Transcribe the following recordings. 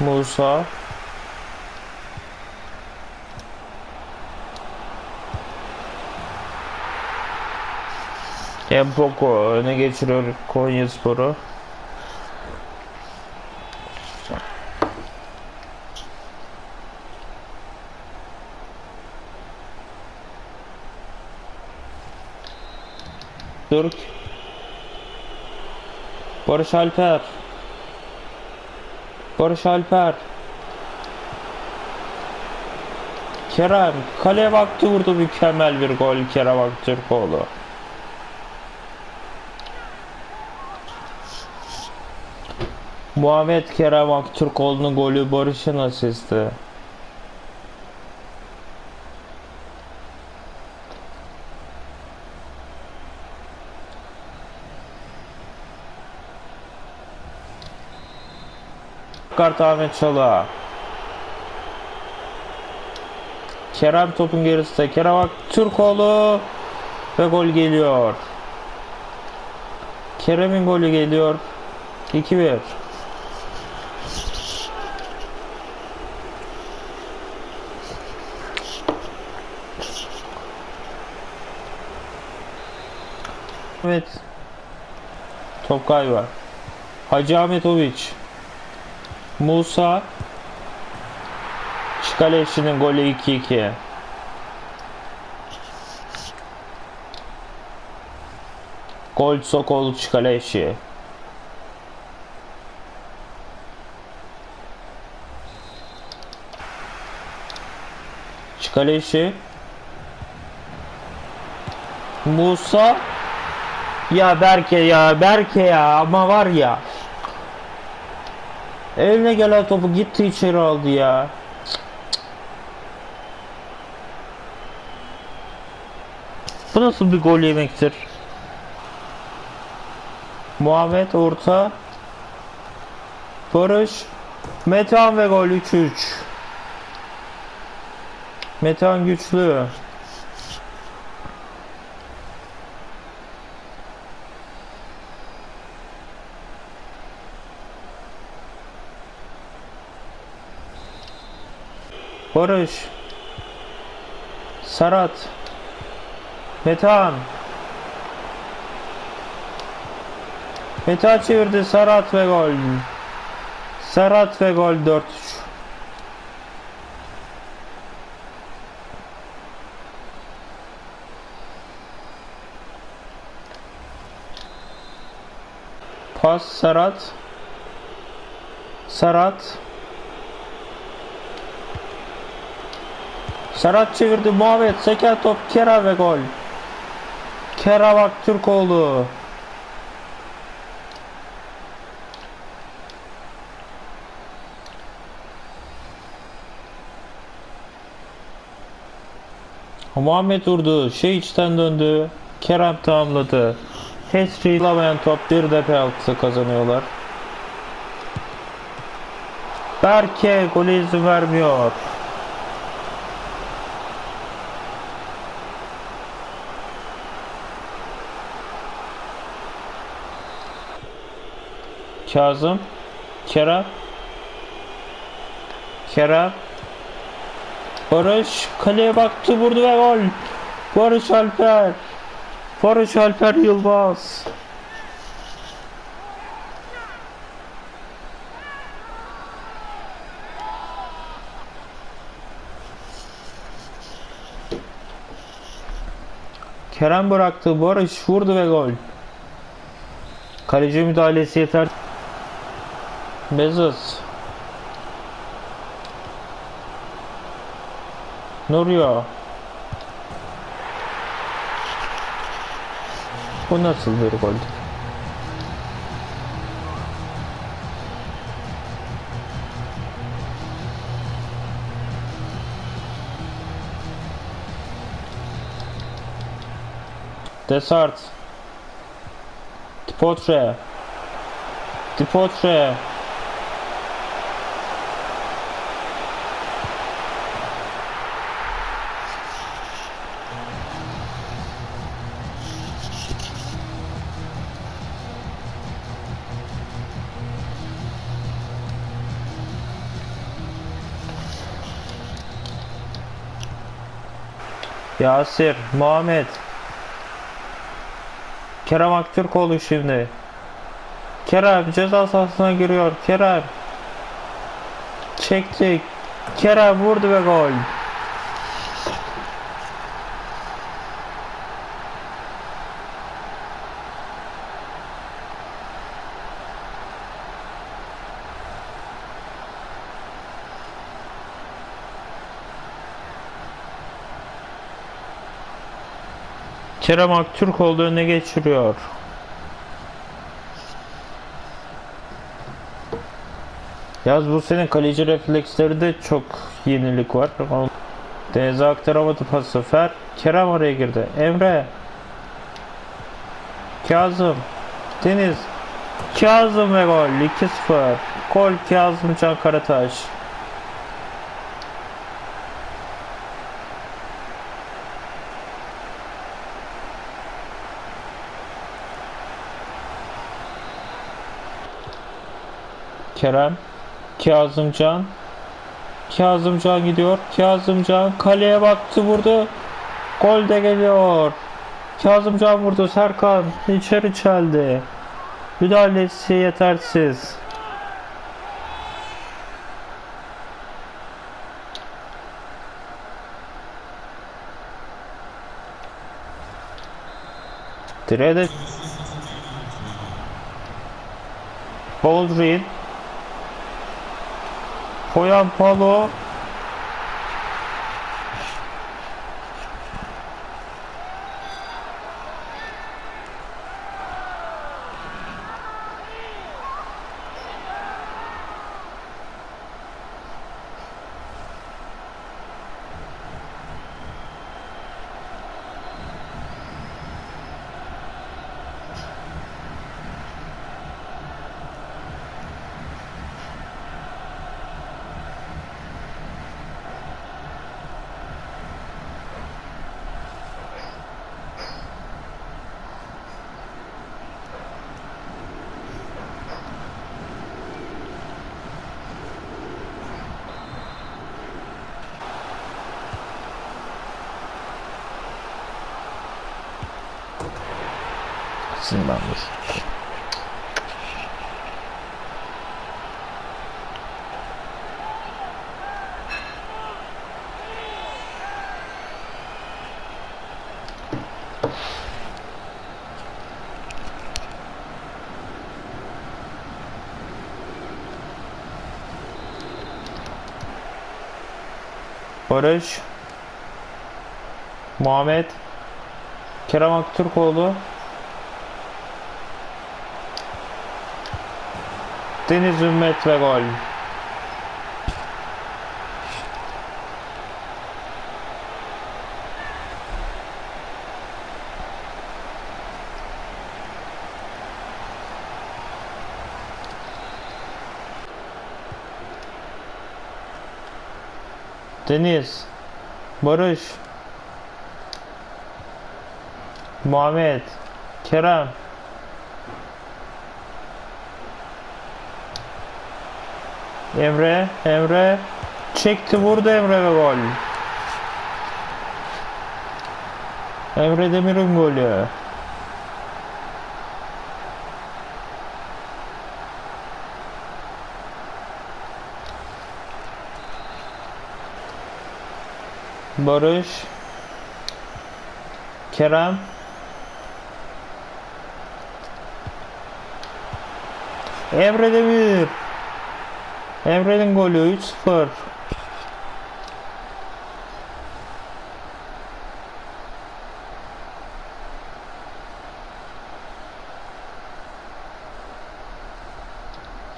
Musa. Empoko öne geçiriyor Konyaspor'u. Türk. Barış Alper. Barış Alper. Kerem kaleye baktı vurdu mükemmel bir gol Kerem Aktürkoğlu. Muhammed Kerem Aktürkoğlu'nun golü Barış'ın asisti. Kart Ahmet. Kerem topun gerisinde. Kerem Aktürkoğlu ve gol geliyor. Kerem'in golü geliyor. 2-1. Evet. Top kaybı. Hacı Ahmetoviç. Musa. Şikaleşi'nin golü 2-2. Gol Sokol Şikaleşi. Şikaleşi. Musa. Ya Berke ya Berke ya ama var ya. Eline gelen topu gitti içeri aldı ya. Bu nasıl bir gol yemektir? Muhammed orta. Barış. Metehan ve gol 3-3. Metehan güçlü. Barış. Serhat. Metehan. Metehan çevirdi Serhat ve gol. Serhat ve gol 4-3. Pas Serhat. Serhat. Serhat çevirdi Muhammed seken top Kera ve gol. Kera bak Türkoğlu. Muhammed vurdu. Şey içten döndü. Kerem tamamladı. Hattrick alamayan top bir de penaltı kazanıyorlar. Berke golü izin vermiyor. Kazım Kerem Kerem. Barış kaleye baktı vurdu ve gol. Barış Alper Barış Alper Yılmaz. Kerem bıraktı Barış vurdu ve gol. Kaleci müdahalesi yeter Bezos. Nurio. Bu nasıl bir gol? Desart. Tipotre. Tipotre. Yasir, Muhammed. Kerem Aktürkoğlu şimdi. Kerem ceza sahasına giriyor. Kerem. Çektik. Kerem vurdu ve gol. Kerem Aktürkoğlu önüne geçiriyor. Yaz bu sene kaleci refleksleri de çok yenilik var. Deniz'e aktaramadı pası. Fer. Kerem oraya girdi. Emre. Kazım. Deniz. Kazım ve gol. 2-0. Gol Kazım Can Karataş. Kerem. Kazımcan. Kazımcan gidiyor. Kazımcan kaleye baktı vurdu. Gol de geliyor. Kazımcan vurdu. Serkan içeri çeldi. Müdahalesi yetersiz. Direğe de Baldwin Koyan Palo Sinirlenmiş. Barış. Muhammed. Kerem Aktürkoğlu Deniz Ümmet ve gol. Deniz Barış Muhammed Kerem Emre, Emre çekti vurdu Emre ve gol. Emre Demir'in golü. Barış Kerem Emre Demir Emre'nin golü 3-0.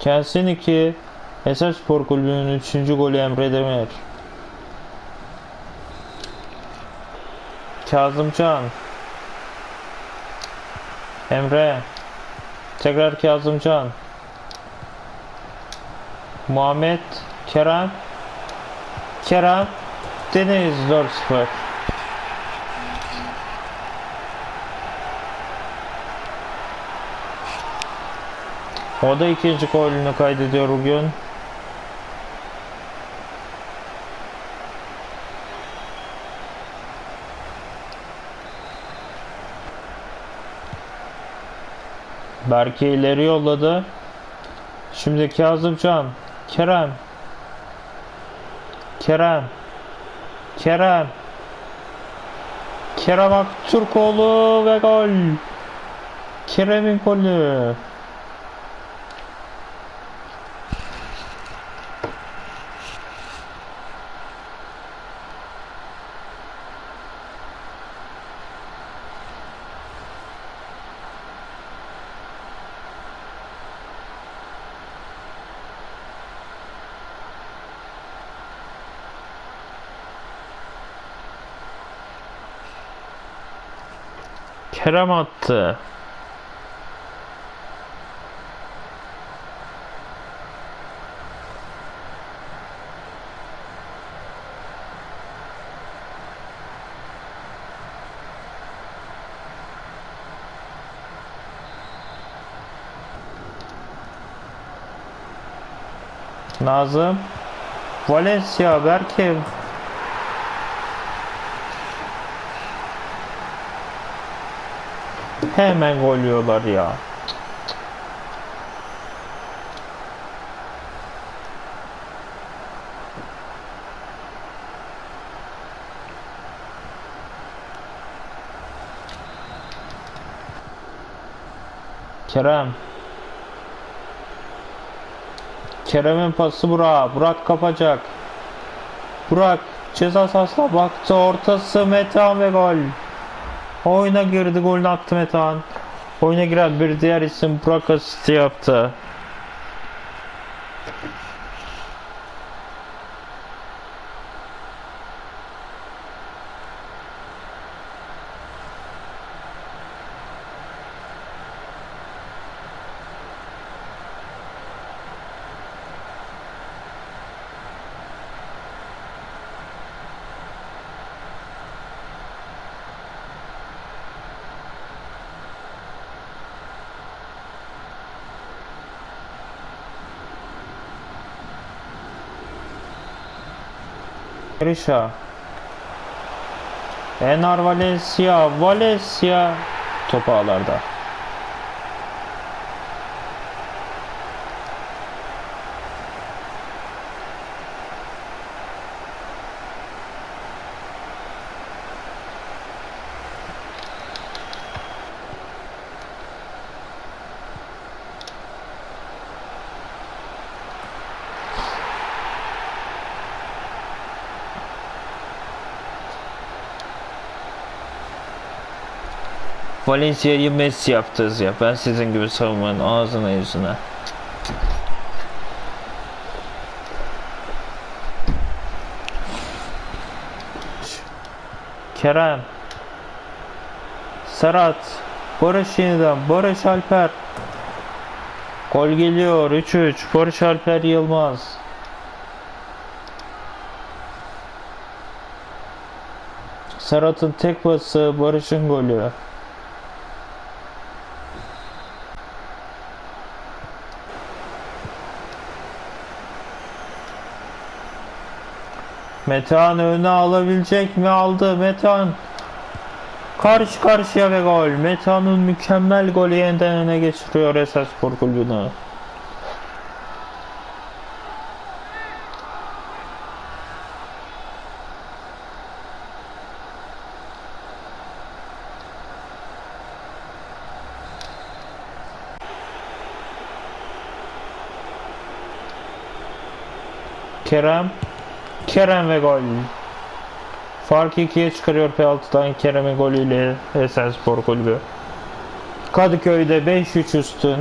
Kelsin 2. Eser Spor Kulübü'nün 3. golü Emre Demir. Kazımcan. Emre. Tekrar Kazımcan. Muhammed Kerem Kerem Deniz 4-0 O da ikinci golünü kaydediyor bugün. Berke ileri yolladı. Şimdi Kazımcan Kerem. Kerem. Kerem. Kerem Aktürkoğlu ve gol. Kerem'in golü. Kerem attı. Nazım. Valencia, Berke. Hemen gol yiyorlar ya. Kerem. Kerem'in pası Burak. Burak kapacak. Burak ceza sahasına baktı. Ortası Metehan ve gol. Oyuna girdi golünü attı Metehan. Oyuna giren bir diğer isim Burak asisti yaptı. Berisha. Enar Valencia. Valencia. Top ağlarda. Valencia'yı Messi yaptınız ya. Ben sizin gibi savunmanın ağzına yüzüne. Kerem. Serhat. Barış yeniden. Barış Alper. Gol geliyor. 3-3. Barış Alper Yılmaz. Serhat'ın tek pası Barış'ın golü. Metehan öne alabilecek mi? Aldı Metehan. Karşı karşıya ve gol. Metehan'ın mükemmel golü yeniden öne geçiriyor Esaspor Kulübü'nü. Kerem. Kerem ve gol. Farkı ikiye çıkarıyor penaltıdan Kerem'in golüyle Esenspor Kulübü. Kadıköy'de 5-3 üstün.